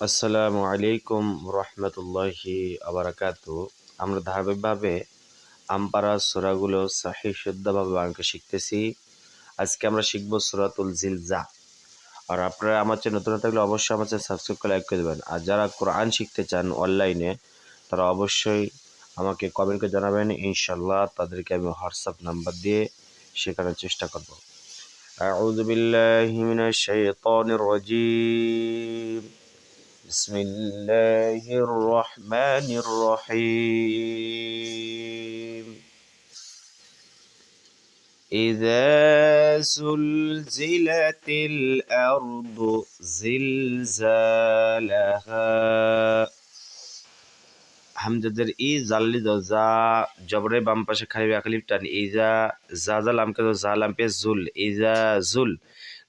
আসসালামু আলাইকুম রহমতুল্লাহি আবরাকাত আমরা ধারাবাহিকভাবে আমপারা সোরাগুলো সাহি শুদ্ধভাবে বাংলাকে শিখতেছি আজকে আমরা শিখবো সুরাতুল জিলজা আর আপনারা আমার চ্যানেল নতুন থাকলে অবশ্যই আমার চ্যানেল সাবস্ক্রাইব করে লাইক করে দেবেন আর যারা কোরআন শিখতে চান অনলাইনে তারা অবশ্যই আমাকে কমেন্ট করে জানাবেন ইনশাল্লাহ তাদেরকে আমি হোয়াটসঅ্যাপ নাম্বার দিয়ে শেখানোর চেষ্টা করব أعوذ بالله من الشيطان الرجيم بسم الله الرحمن الرحيم إذا زلزلت الأرض زلزالها হামজাদের ই জাল্লি দো যা জবরে বাম পাশে খালি আকালিপ টান ইজা যা যা লামকে দো যা লামপে জুল ইজা জুল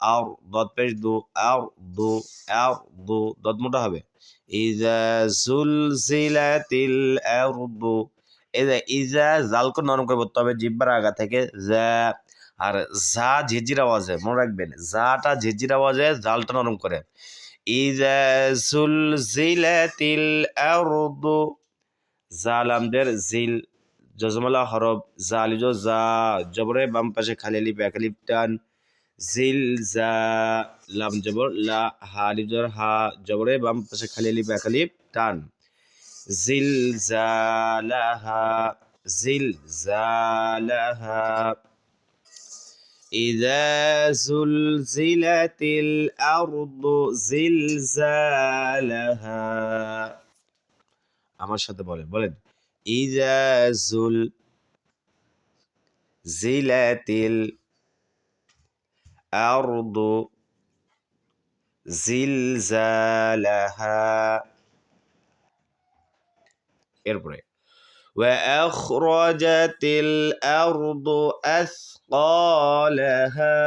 আওর দত পেশ দু আওর দু আওর দু দত মোটা হবে। ইজা জুল জিলাতিল আরদু। এই ইজা জালকে নরম করে পড়তে হবে জিব্বার আগা থেকে যা আর যা ঝিঝির আওয়াজে, মনে রাখবেন যাটা ঝিঝির আওয়াজে জালটা নরম করে। ইজা জুল জিলাতিল আরদু জালামদের জিল জজমালা হরব জালিজ জা, জবরে বাম পাশে খালি আলিফ এক আলিফ টান। জিল জা লাম জবর লা হা আলিফ জবর হা জবরে বাম পাশে খালি আলিফ এক আলিফ টান জিল জালাহা জিল জালাহা إذا زلزلت الأرض زلزالها আমার সাথে বলেন বলেন ইজা জুল জিলাতিল আরদু জিলজালাহা এরপরে وأخرجت الأرض أثقالها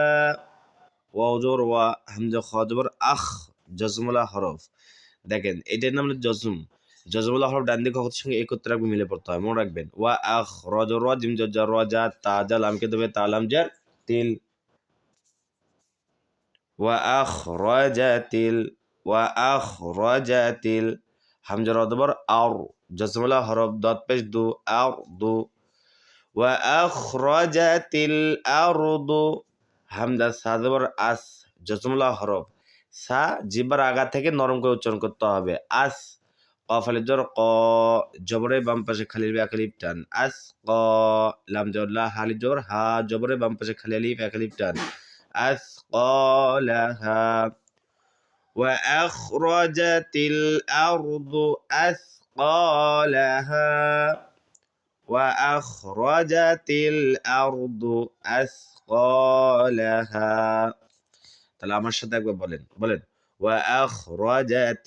ওয়াজর ওয়া হামজা খজবর আখ জজমলা হরফ দেখেন এটার নাম হলো জজম জজমুল্লাহ হরফ ডান দিকে হকতের সঙ্গে একত্রে রাখবে মিলে পড়তে হয় মনে রাখবেন ওয়া আখ রজ র জিম জজা রজা তাজা লামকে দেবে তালাম জার তিল ওয়া আখ রজা তিল ওয়া আখ রজা তিল হামজা রদবর আর জজমুল্লাহ হরফ দত পেশ দু আর দু ওয়া আখ রজা তিল আর দু হামদা সাদবর আস জজমুল্লাহ হরফ সা জিব্বার আগা থেকে নরম করে উচ্চারণ করতে হবে। আস কফালের জোর ক জবরে বাম পাশে খালি এক আলিফ টান। আস ক লাম জবর লা হালি জবর হা জবরে বাম পাশে খালি আলিফ এক আলিফ টান। আস ক লাহা وأخرجت الأرض أثقالها وأخرجت الأرض أثقالها তাহলে আমার সাথে একবার বলেন বলেন وأخرجت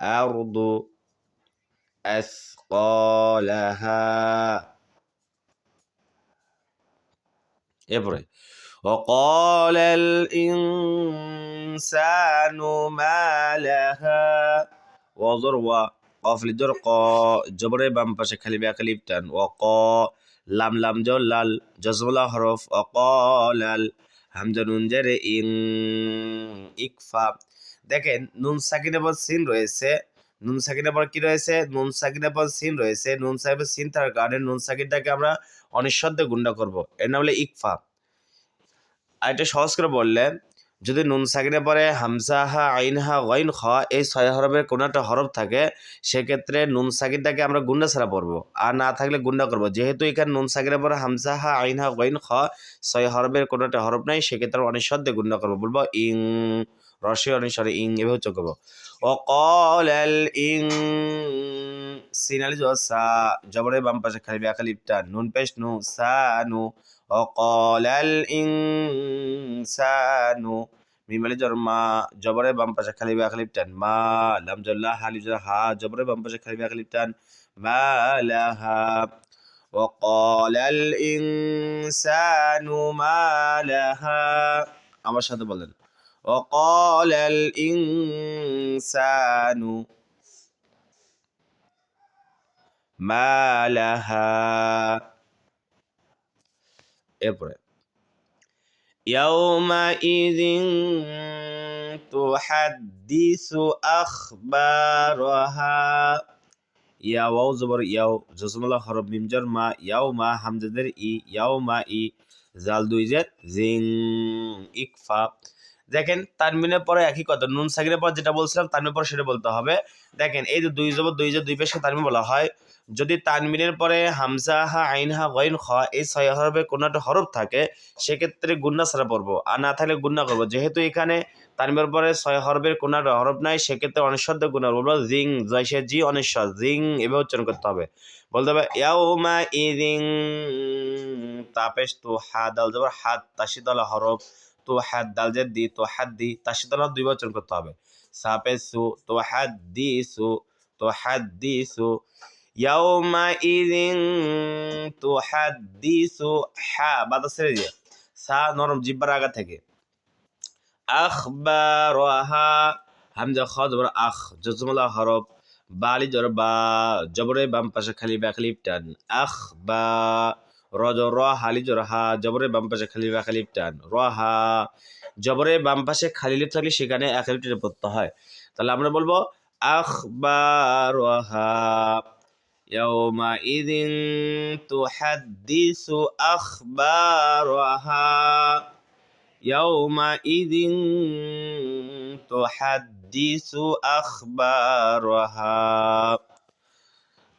الأرض أثقالها এরপরে وقال الإنسان ما لها وضر و قاف لجر ق جبر বাম পাশে খালি বে খালি টান ও ক লাম লাম জ লাল জজমলা হরফ অকলাল হামজা নুন জারে ইং ইকফা দেখেন নুন সাকিনের পর সিন রয়েছে নুন সাকিনের পর কি রয়েছে? নুন সাকিনের পর সিন রয়েছে। নুন সাহেবের সিন থাকার কারণে নুন সাকিনটাকে আমরা অনিঃশব্দে গুন্ডা করব। এর নাম হলো ইকফা। আর এটা সহজ করে বললে যদি নুন সাকিনের পরে হামসা হা, আইন হা গইন খ এই ছয় হরফের কোনো একটা হরফ থাকে, সেক্ষেত্রে নুন সাকিনটাকে আমরা গুন্ডা ছাড়া পড়ব। আর না থাকলে গুন্ডা করব। যেহেতু এখানে নুন সাকিনের পরে হামসা হা, আইন হা গইন খ ছয় হরফের কোনো একটা হরফ নাই, সেক্ষেত্রে অনিঃশব্দে গুন্ডা করব। বলব ইং। রসে অনুসারে ইং এভাবে উচ্চ করবো ও কল ইং সিনালি সা জবরের বাম পাশে খালি ব্যাখালি নুন পেশ নু সা নু وقال الإنسان মিম আলিফ জবর মা জবরে বাম পাশে খালি বে খালিফ টান মা লাম জল্লা হালিফ জবর হা জবরে বাম পাশে খালি বে খালিফ টান মা লাহা وقال الإنسان ما لها আমার সাথে বলেন وقال الإنسان ما لها. اضرب يومئذ تحدث أخبارها. يا واو زبر ياو جسم الله خرب ميم ما ياو ما حمد در إي ياو ما إي زال دو زين إكفا. দেখেন, তানমিনের পরে একই কথা, নুন সাকিনের পর যেটা বলছিলাম, তানমিনের পর সেটা বলতে হবে। দেখেন, এই যে দুই জবর, দুই জের দুই পেশকে তানমিন বলা হয়। যদি তানমিনের পরে হামজা হা, আইন হা গইন খ, এই ছয় হরফে কোনো একটা হরফ থাকে, সেক্ষেত্রে গুন্না ছাড়া পড়ব। আর না থাকলে গুন্না করব। যেহেতু এখানে তানমিনের পরে ছয় হরফের কোনো একটা হরফ নাই, সেক্ষেত্রে অনিশ্বর গুণা বলব জিং, জয়সে জি অনিশ্বর জিং, এভাবে উচ্চারণ করতে হবে। বলতে হবে, ইয়াউমা ইদিং তাপেশ তো হা, দাল যাবার হাত তাসিদল হরফ তো হাত দাল যে দি তো হাত দি তাসিদল দুইবার উচ্চারণ করতে হবে সাপেসু তো হাত দি সু তো হাত দি সু يومئذ تحدث হা বাতা ছেড়ে দিয়ে সা নরম জিব্বার আগা থেকে আখবারহা হামজা খ জবর আখ জজমলা হরফ বালি জর বা জবরে বাম পাশে খালি বা খালিফ টান আখ বা রজ র হালি জর হা জবরে বাম পাশে খালি বা খালিফ টান র হা জবরে বাম পাশে খালি লিপ থাকলে সেখানে এক লিপ টেনে পড়তে হয় তাহলে আমরা বলবো আখবারহা يومئذ تحدث أخبارها يومئذ تحدث أخبارها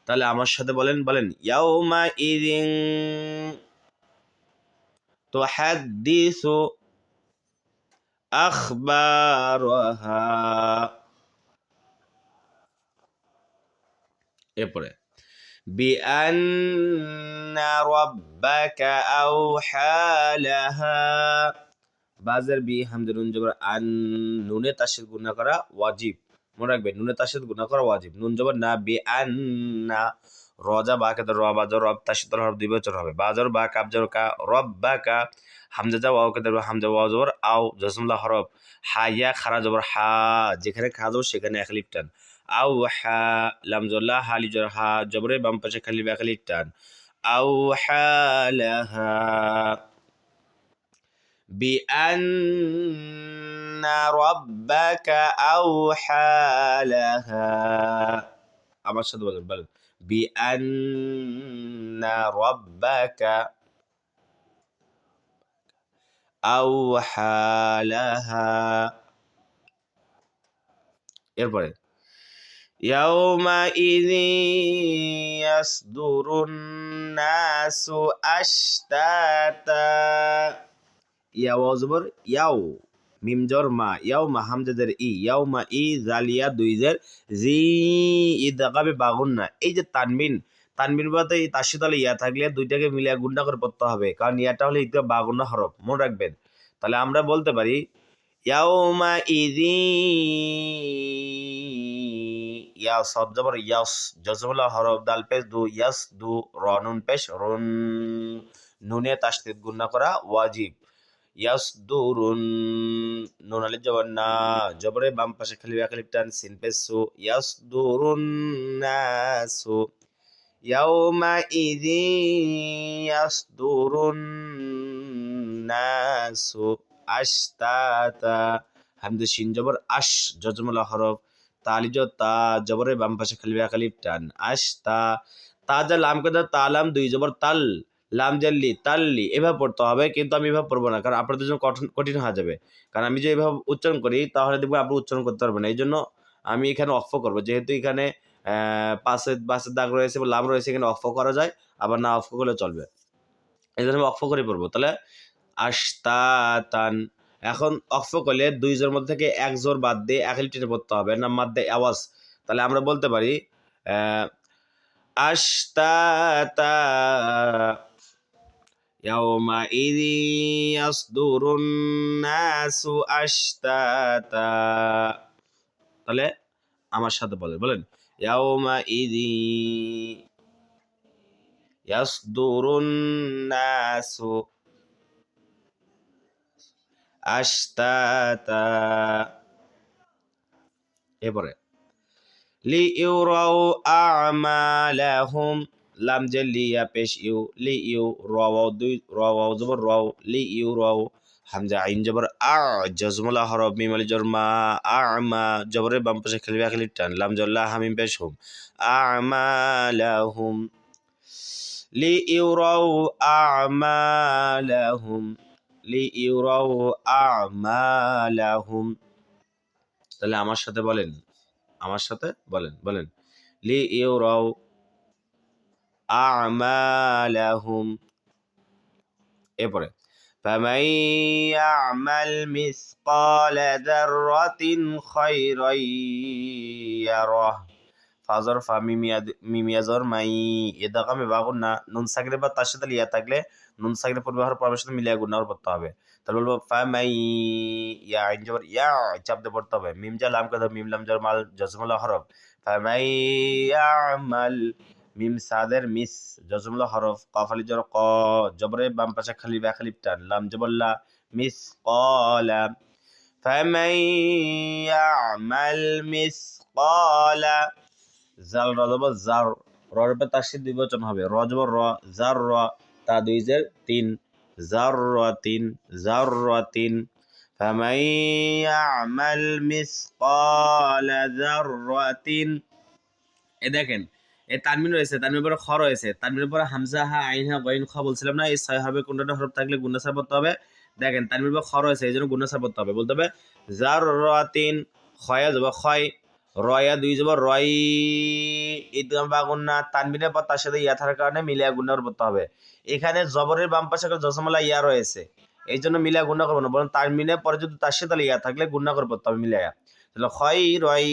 তাহলে আমার সাথে বলেন বলেন ইয়াউমা ইদিন তুহাদ্দিসু আখবারহা এরপরে بأن ربك أوحى لها বাজার বি হামজা নুন জবর আন নুনে তাসিদ গুণা করা ওয়াজিব মনে রাখবেন নুনে তার সাথে গুণা করা ওয়াজিব। নুন জবর না, বে আন না। রজা বা কে রব আজ রব তার সাথে হরফ দুই বছর হবে। বাজর বা কাবজর কা, রব বা কা, হামজা যা কে কেদার হামজা ওয়া জবর আও জসমলা হরফ। হাইয়া খারা জবর, হা, যেখানে খা জবর, সেখানে এক লিপ টান। আউ হা লামজল্লা হালি জর, হা, জবরে বাম পাশে খালি বা খালি টান। আউ হা লাহা বি আন ربك أوحى لها আমার সাথে বলেন বলেন بأن ربك أوحى لها এরপরে يومئذ يصدر الناس أشتاتا ইয়া ওয়াও জবর ইয়াও মিম জর মা ইয়াও মা হামজাদের ই ইয়াও মা ই জালিয়া দুই জের জি ই দাগাবে বাগুন না। এই যে তানবিন তানবিন বলতে এই তার সাথে ইয়া থাকলে দুইটাকে মিলিয়ে গুন্ডা করে পড়তে হবে, কারণ ইয়াটা হলে ইদগা বাগুন্না হরফ, মনে রাখবেন। তাহলে আমরা বলতে পারি ইয়াও ইয়াউমা ইদি ইয়া সদ জবর ইয়াস জজমুল্লাহ হরফ, দাল পেশ দু, ইয়াস দু, র নুন পেশ, রুন, নুনে তাসদিদ গুন্না করা ওয়াজিব। ইয়াসদুরুন নুন আলিফ জবর না জবরে বাম পাশে খালি আকালিফ টান সিন পেসু ইয়াসদুরুন নাসু ইযি ইয়াসদুরুন নাসু আশতাতা হামদে শিন জবর আশ জজমলা হরফ তালিজ তা জবরে বাম পাশে খালি আকালিফ টান আশতা তাজা লাম কেদা তালাম দুই জবর তাল লাম জাল্লি, তাল্লি, এভাবে পড়তে হবে, কিন্তু আমি এভাবে পড়ব না, কারণ আপনাদের জন্য কঠিন কঠিন হয়ে যাবে। কারণ আমি যে এভাবে উচ্চারণ করি, তাহলে দেখব আপনি উচ্চারণ করতে পারবেন এই জন্য আমি এখানে অফ করব। যেহেতু এখানে পাশে বাসের দাগ রয়েছে বা লাম রয়েছে, এখানে অফ করা যায়, আবার না অফ করলে চলবে। এই জন্য আমি অফ করে পড়ব। তাহলে আস্তাতান এখন অফ করলে দুই জোর মধ্যে থেকে এক জোর বাদ দিয়ে এক টেনে পড়তে হবে। না মাদ্দে আওয়াজ। তাহলে আমরা বলতে পারি আস্তাতা يومئذ يصدر الناس أشتاتا তাহলে আমার সাথে বলেন বলেন يومئذ يصدر الناس أشتاتا এরপরে লিইউরাউ আমালাহুম লাম যে লিয়া পেশ ইউ লি ইউ রাও দুই রাও জবর রাও লি ইউ রাও হামজা আইন জবর আ জজমলা হরফ মিম আলি জবর মা আমা জবরের বাম পাশে খেলবে খেলি টান লাম জল্লা হামিম পেশ হুম আমালাহুম লি ইউ রাও আমালাহুম লি ইউ রাও আমালাহুম তাহলে আমার সাথে বলেন, আমার সাথে বলেন বলেন। লি ইউরাও আমালাহুম এরপরে فمن يعمل مثقال ذرة خيرا يره ফাজর ফা মিমিয়া মিমিয়াজর মাই এদা কামে বাগুন না নুন সাগরে বা তার সাথে লিয়া থাকলে নুন সাগরে পূর্বে হওয়ার পরের সাথে মিলিয়া গুণার পড়তে হবে তাহলে বলবো ফা মাই ইয়া আইন জবর ইয়া চাপ দিয়ে পড়তে হবে মিম জা লাম কথা মিম লাম জর মাল জজমুল্লাহ হরফ ফা মাই ইয়ামাল মিম সাদের মিস জজমুল্লাহ হরফ কফ আলি জর ক জবরে বাম পাশে খালি বা খালি টান লাম জবল্লা মিস কলা فمن يعمل مثقال জাল রজব জার রর পে তার দুই বচন হবে রজব র জার র তা দুই জের তিন জার র তিন জার র তিন فمن يعمل مثقال ذرة এ দেখেন এ তানমিন রয়েছে, তানমিনের পরে খ রয়েছে। তানমিনের পরে হামজা, হা আইন হা গইন খ বলছিলাম না, এই ছয় হবে কোনটা হরফ থাকলে গুণাসার পড়তে হবে? দেখেন, তানমিনের পরে খ রয়েছে, এই জন্য পড়তে হবে, বলতে হবে জার র তিন খয়া যাব খয়, রয়া দুই যাব রয় ঈদগাম বা গুন্না তানবিনের পর তার সাথে ইয়া থাকার কারণে মিলিয়া গুন্নার করতে হবে। এখানে জবরের বাম পাশে জসমলা ইয়া রয়েছে, এই জন্য মিলিয়া গুন্না করব না, বরং তানবিনের পরে যদি তার সাথে ইয়া থাকলে গুন্না করে পড়তে হবে মিলিয়া। তাহলে খয় রয়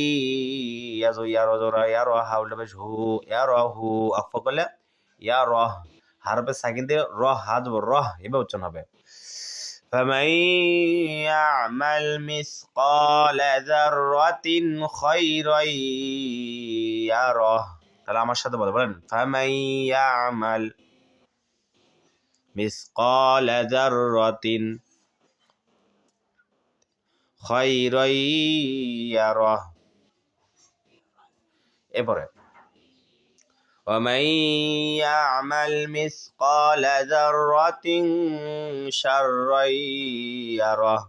ইয়া জো ইয়া রজ ইয়া র হা উল্টা বেশ হু ইয়া র হু আফ করলে ইয়া র হারপে সাকিন দিয়ে র হা যাব রহ এবার উচ্চারণ হবে فمن يعمل مثقال ذرة خيرا يره তাহলে আমার সাথে বলে বলেন فمن يعمل مثقال ذرة خيرا يره এরপরে ومن يعمل مثقال ذرة شرا يره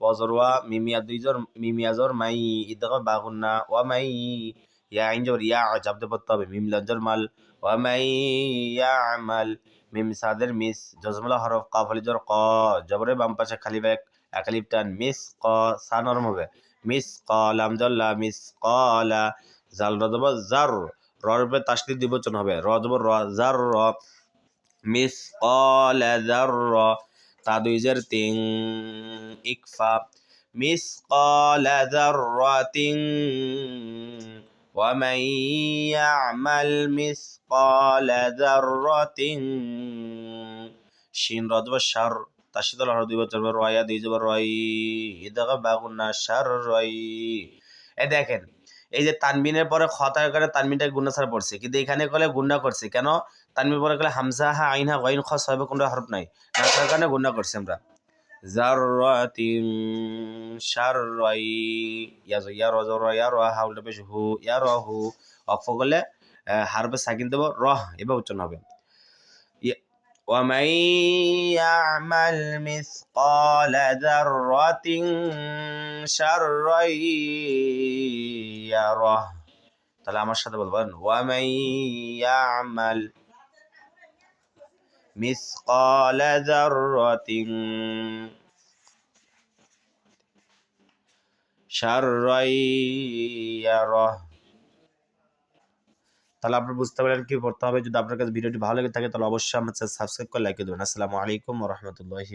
وزروا মিমিয়া দুইজর মিমিয়া জর মাই ইদগা বাগুন্না ওয়া মাই ইয়া আইন জবর ইয়া চাপতে পড়তে হবে মিম লজ্জর মাল ওয়া মাই ইয়ামাল মিম সাদের মিস জজমলা হরফ কাফ আলি জর ক জবরে বাম পাশে খালি ব্যাক একালিপ টান মিস ক সা নরম হবে মিস ক লাম জল্লা মিস কলা জাল রজব জার রর উপরে তাসদিদ দিবচন হবে র জবর র জার র মিস কল জার র তা দুই জের তিন ইকফা মিস কল জার র তিন ومن يعمل مثقال ذرة শিন রজব শার তাসিদ হর দুই বছর রয়া দুই জবর রয় ইদাগা বাগুন্না শার রয়। এ দেখেন, এই যে তানবিনের পরে খতার করে তানবিনটা গুন্না ছাড়া পড়ছে? কিন্তু এখানে কলে গুন্না করছে। কেন? তানবিন পরে কলে হামসা হা, আইন, হা গইন খ সবে কোনটা হরফ নাই। না, তার কারণে গুন্না করছি আমরা। জাররাতিন শাররাই ইয়া ইয়া র ইয়া র, হা, উল্টা পেশ হু ইয়া র হু। অক্ষ করলে হারফে সাকিন দেব রহ এবার উচ্চারণ হবে। ومن يعمل مثقال ذرة شرا يره তাহলে আমার সাথে বলবেন ومن يعمل مثقال ذرة شرا يره তাহলে আপনি বুঝতে পারেন কি করতে হবে। যদি আপনার কাছে ভিডিওটি ভালো লেগে থাকে, তাহলে অবশ্যই আমার সাবস্ক্রাইব করে লাইক দেবেন। আসসালামু আলাইকুম রহমতুল্লাহি